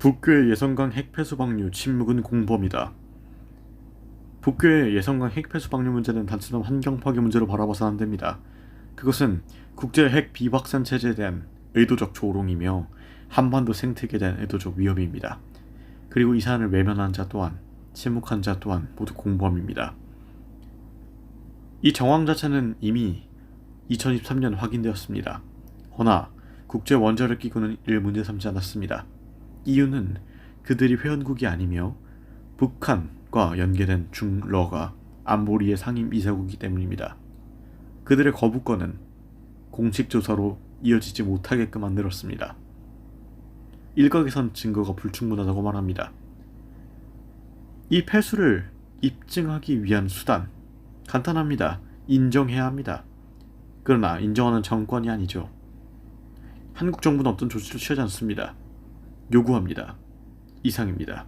북교의 예성강 핵폐수 방류 침묵은 공범이다. 북교의 예성강 핵폐수 방류 문제는 단순한 환경 파괴 문제로 바라봐서는 안 됩니다. 그것은 국제 핵 비확산 체제에 대한 의도적 조롱이며 한반도 생태계에 대한 의도적 위협입니다. 그리고 이 사안을 외면한 자 또한 침묵한 자 또한 모두 공범입니다. 이 정황 자체는 이미 2023년 확인되었습니다. 허나 국제 원자력 기구는 이를 문제 삼지 않았습니다. 이유는 그들이 회원국이 아니며 북한과 연계된 중러가 안보리의 상임 이사국이기 때문입니다. 그들의 거부권은 공식 조사로 이어지지 못하게끔 만들었습니다. 일각에선 증거가 불충분하다고 말합니다. 이 패수를 입증하기 위한 수단 간단합니다. 인정해야 합니다. 그러나 인정하는 정권이 아니죠. 한국 정부는 어떤 조치를 취하지 않습니다. 요구합니다. 이상입니다.